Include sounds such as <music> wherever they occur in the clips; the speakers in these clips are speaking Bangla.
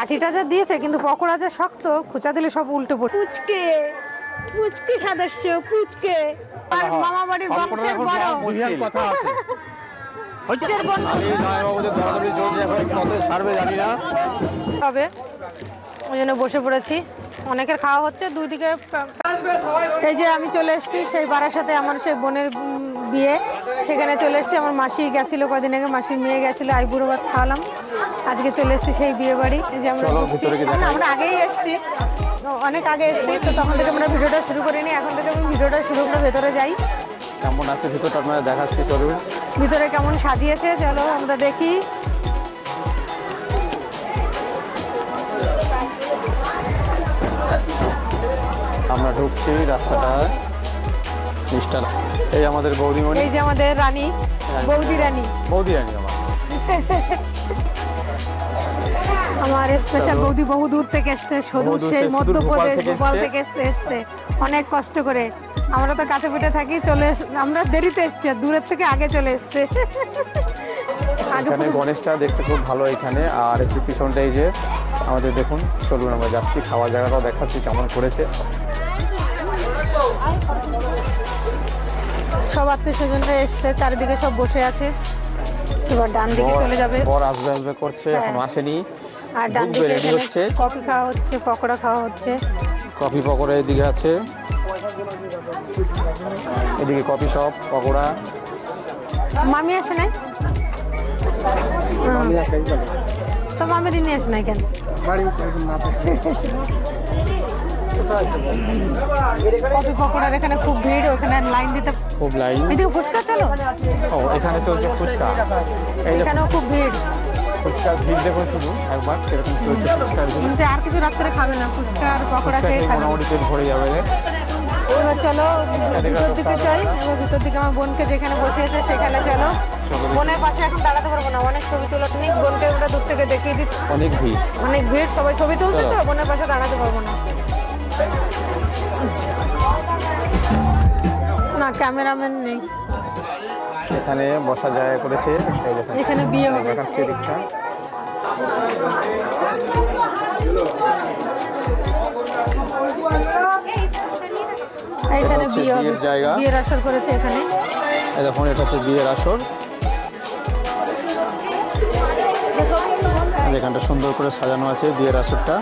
কাঠিটা যা দিয়েছে কিন্তু পকোড়া যা শক্ত খোঁচা দিলে সব উল্টো পড়ে। পুচকে পুচকে সদস্য পুচকে। আর মামা বাড়ির <laughs> বংশের বড়। কথা আছে। কত জানি না। হবে ওই জন্য বসে পড়েছি। অনেকের খাওয়া হচ্ছে দুই দিকে এই যে আমি চলে এসেছি সেই বাড়ার সাথে আমার সেই বোনের বিয়ে। সেখানে চলে এসেছি আমার মাসি গেছিল কদিন আগে মাসির মেয়ে গেছিল আইবুড়ো ভাত খাওয়ালাম। আজকে চলে এসেছি সেই বিয়ে বাড়ি। যে আমরা আমরা আগেই এসেছি। অনেক আগে এসেছি তো তখন থেকে আমরা ভিডিওটা শুরু করিনি এখন থেকে আমি ভিডিওটা শুরু করে ভেতরে যাই। কেমন আছে ভিতরটা আপনারা দেখাচ্ছি চলুন। ভিতরে কেমন সাজিয়েছে চলো আমরা দেখি। আমরা ঢুকছি রাস্তাটা মিস্টার এই আমাদের বৌদিমণি। এই যে আমাদের রানী বৌদি রানী। বৌদি রানী আমার। <laughs> আমার স্পেশাল। বৌদি বহু দূর থেকে এসছে শুধু সেই মধ্যপ্রদেশ ভোপাল থেকে এসছে। অনেক কষ্ট করে। আমরা তো কাছে পিঠে থাকি চলে আমরা দেরিতে এসছি দূরের থেকে আগে চলে এসছে। <laughs> এখানে গণেশটা দেখতে খুব ভালো এখানে। আর একটু পিছনটা এই যে আমাদের দেখুন চলুন আমরা যাচ্ছি খাওয়ার জায়গাটাও দেখাচ্ছি কেমন করেছে। সব আত্মীয় স্বজনরা এসছে চারিদিকে সব বসে আছে। এবার ডান দিকে চলে যাবে। বর আসবে আসবে করছে হ্যাঁ। এখন আসেনি। আর ডান দিকে হচ্ছে। কফি খাওয়া হচ্ছে পকোড়া খাওয়া হচ্ছে। কফি পকোড়া এদিকে আছে। এদিকে কফি শপ পকোড়া। মামি আসে নাই? তো মামির নিয়ে আসে নাই কেন? কফি পকোড়ার এখানে খুব ভিড় ওখানে লাইন দিতে খুব লাইন এদিকে ফুচকা চলো। ও এখানে চলছে ফুচকা। এখানেও খুব ভিড়। ফুচকার ভিড় দেখুন শুধু একবার কীরকম চলছে ফুচকার ভিড়। আর কিছু রাত্রে খাবে না ফুচকা আর পকোড়া খেয়ে মোটামুটি পেট ভরে যাবে এবার চলো ভিতর দিকে চাই এবার ভিতর দিকে আমার বোনকে যেখানে বসিয়েছে সেখানে চলো। বোনের পাশে এখন দাঁড়াতে পারব না অনেক ছবি তোলা তুমি বোনকে আমরা দূর থেকে দেখিয়ে দিচ্ছি। অনেক ভিড়। অনেক ভিড় সবাই ছবি তুলছে তো বোনের পাশে দাঁড়াতে পারব না। না ক্যামেরাম্যান নেই। এখানে বসা জায়গা করেছে। এখানে বিয়ে হবে। দেখাচ্ছে দিকটা এখানে বিয়ে বিয়ের জায়গা। বিয়ের আসর করেছে এখানে। দেখুন এটা হচ্ছে বিয়ের আসর। এখানটা সুন্দর করে সাজানো আছে বিয়ের আসরটা?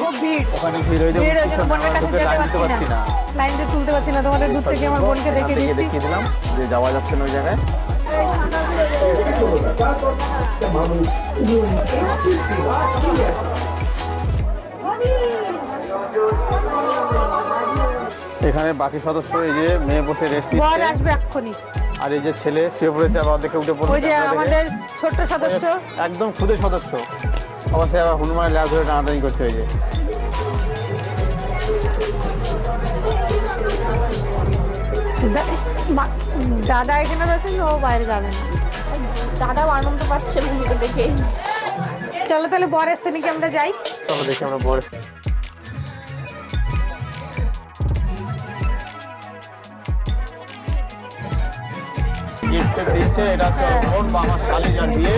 খুব ভিড়। ওখানে ভিড় হয়ে ভিড় ওই বোনের কাছে যেতে পারছি না। লাইন দিয়ে তুলতে পারছি না তোমাদের দূর থেকে আমার বোনকে দেখিয়ে দিচ্ছি। দেখিয়ে দিলাম যে যাওয়া যাচ্ছে না ওই জায়গায়। এখানে বাকি সদস্য এই যে মেয়ে বসে রেস্ট বর নিচ্ছে। আসবে এক্ষুনি। আর এই যে ছেলে শুয়ে পড়েছে আবার দেখে উঠে পড়েছে। ওই যে আমাদের ছোট্ট সদস্য। একদম খুদে সদস্য। অবশ্যই আবার হনুমানের ল্যাব ধরে টানাটানি করছে ওই দাদা এখানে রয়েছেন ও বাইরে যাবে না। দাদাও আনন্দ পাচ্ছে মুভিটা দেখে। চলো তাহলে বর এসছে নাকি আমরা যাই। চলো দেখি আমরা বড় গিফট দিচ্ছে এটা হচ্ছে হ্যাঁ। বিয়ে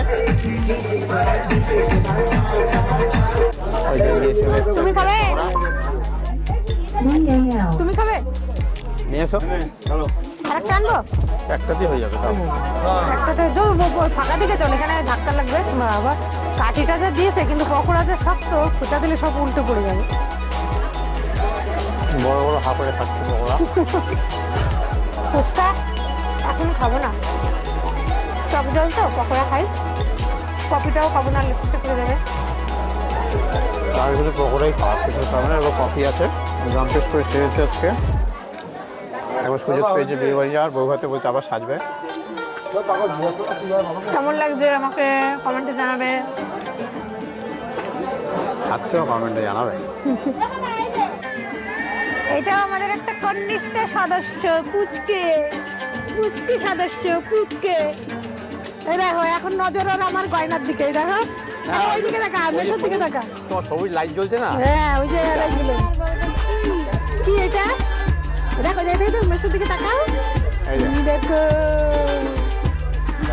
তুমি খাবে? তুমি খাবে নিয়ে এসো। আরেকটা আনব? একটা দিয়ে হয়ে যাবে একটাতে তো ফাঁকা দিকে চল এখানে ধাক্কা লাগবে। বাবা কাঠিটা যা দিয়েছে কিন্তু পকোড়া যা শক্ত খোঁচা দিলে সব উল্টে পড়ে যাবে। বড় বড় হাঁপড়ে খাচ্ছে পকোড়া। ফুচকা এখন খাব না। টক জল তো পকোড়া খাই। কফিটাও খাব না লিপস্টে করে দেবে তার ভিতরে পকোড়াই খাওয়া কিছু খাবে না এবার কফি আছে। জাম টেস্ট করে সেরেছে আজকে। একবার সুযোগ পেয়েছে বিয়ে বাড়ি যাওয়ার বউ ভাতে বলছে আবার সাজবে। কেমন লাগছে আমাকে কমেন্টে জানাবে? খাচ্ছেও কমেন্টে জানাবে। এটাও আমাদের একটা কনিষ্ঠ সদস্য পুচকে। পুচকে সদস্য পুচকে। এই দেখো এখন নজর ওর আমার গয়নার দিকে এই দেখো। আরে ওই দিকে দেখা মেশোর দিকে দেখা। তোমার সবুজ লাইট জ্বলছে না? হ্যাঁ ওই যে কি এটা? দেখো দেখো দেখো মেশোর দিকে তাকাও। দেখো।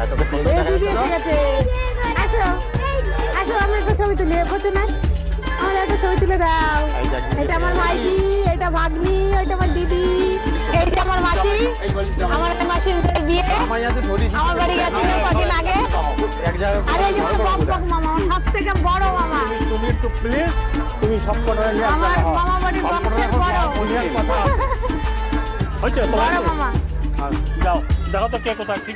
এতটা সুন্দর দিদি এসে? গেছে। আসো তুলি বুঝছ না। আমাদের একটা ছবি তুলে দাও। এটা আমার ভাইজি এটা ভাগ্নি এটা আমার দিদি। এইটা আমার মাসি আমার একটা মাসির বিয়ে। আমার আমার বাড়ি গেছিল কদিন আগে। এই যে আমার মামা সব থেকে বড় মামা। তুমি একটু প্লিজ তুমি সব আসবে আমার মামা বাড়ির বংশের বড়। কথা। হয়েছে? বড় মামা। যাও দেখো তো কে কোথায় ঠিক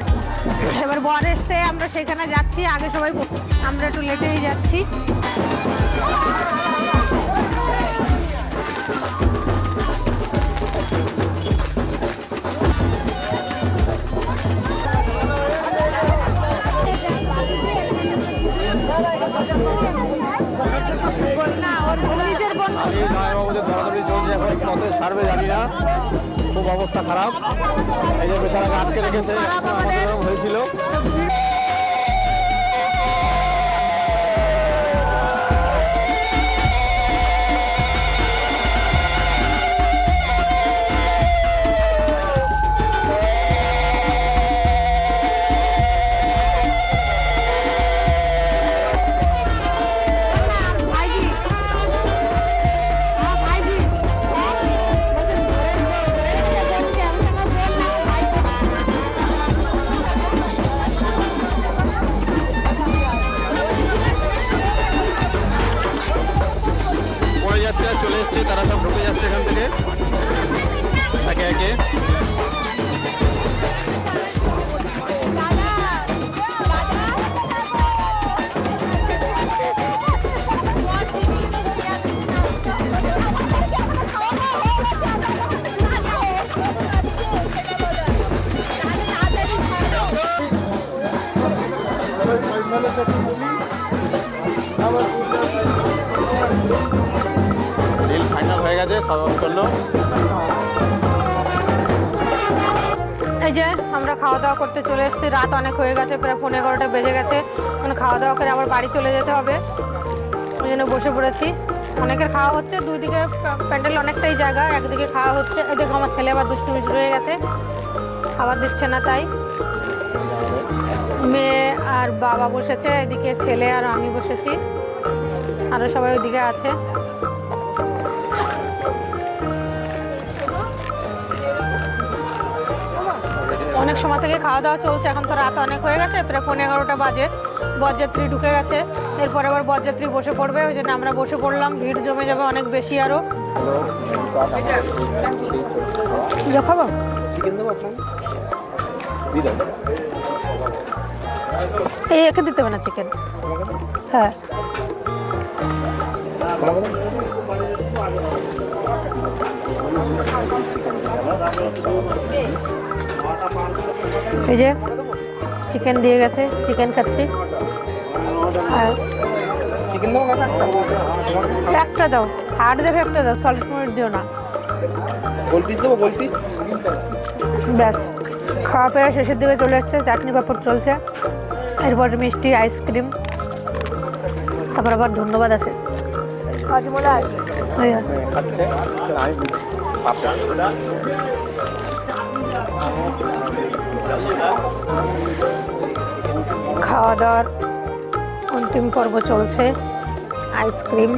এবার বর এসছে আমরা সেখানে যাচ্ছি আগে সবাই আমরা একটু লেটেই যাচ্ছি। অবস্থা খারাপ। এই যে বেচারাকে আটকে রেখেছে হয়েছিল। ফাইনাল হয়ে গেছে করল এই যে, আমরা খাওয়া দাওয়া করতে চলে এসেছি। রাত অনেক হয়ে গেছে, প্রায় পনেরো এগারোটা বেজে গেছে। মানে খাওয়া দাওয়া করে আবার বাড়ি চলে যেতে হবে। ওই জন্য বসে পড়েছি। অনেকের খাওয়া হচ্ছে দুই দিকে প্যান্ডেল অনেকটাই জায়গা, একদিকে খাওয়া হচ্ছে। এই দেখো, আমার ছেলে আবার দুষ্টুমি শুরু হয়ে গেছে। খাবার দিচ্ছে না তাই। মেয়ে আর বাবা বসেছে এদিকে ছেলে আর আমি বসেছি। আরও সবাই ওইদিকে আছে। অনেক সময় থেকে খাওয়া দাওয়া চলছে এখন তো রাত অনেক হয়ে গেছে প্রায় পনেরো এগারোটা বাজে। বরযাত্রী ঢুকে গেছে এরপর আবার বরযাত্রী বসে পড়বে ওই জন্য আমরা বসে পড়লাম ভিড় জমে যাবে অনেক বেশি আরও খাব? এই একে দিতে হবে না চিকেন হ্যাঁ। এই যে চিকেন দিয়ে গেছে চিকেন খাচ্ছি। আর একটা দাও। হাট দেখে একটা দাও সল্ট মিনিট দিও না। গোল পিস দেবো গোল পিস ব্যাস খাওয়া পেয়ে শেষের দিকে চলে এসছে চাটনি পাপড় চলছে। এরপর মিষ্টি আইসক্রিম। তারপর আবার ধন্যবাদ আছে। খাওয়া দাওয়ার অন্তিম পর্ব চলছে। আইসক্রিম।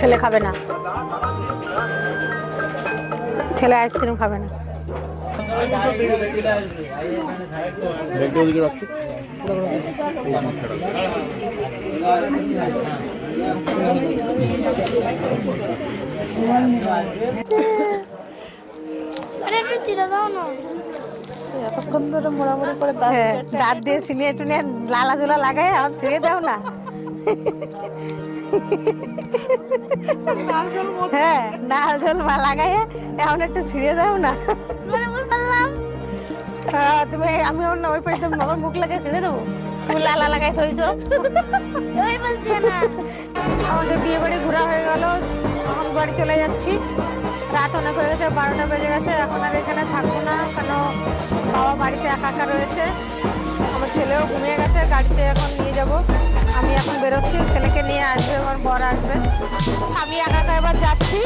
ছেলে খাবে না। ছেলে আইসক্রিম খাবে না। এতক্ষণ ধরে মোড়ামুড়ি করে দাঁত দিয়ে ছিনিয়ে টুনিয়ে লালা জোলা লাগাই আমার ছিঁড়ে দাও না। হ্যাঁ নাল জল মা লাগাই এখন একটু ছিঁড়ে দাও না। মানে হ্যাঁ, তুমি আমি অন্য ওই পাশে তুমি আমার মুখ লাগাই ছেড়ে দেবো। তুমি লালা লাগাই থইছো। না। আমাদের বিয়ে বাড়ি ঘোরা হয়ে গেল। এখন বাড়ি চলে যাচ্ছি। রাত অনেক হয়ে গেছে বারোটা বেজে গেছে। এখন আর এখানে থাকব না কেন বাবা বাড়িতে একা একা রয়েছে। আমার ছেলেও ঘুমিয়ে গেছে গাড়িতে এখন নিয়ে যাব। আমি এখন বেরোচ্ছি ছেলেকে নিয়ে আসবে আমার বর আসবে। আমি একা এবার যাচ্ছি।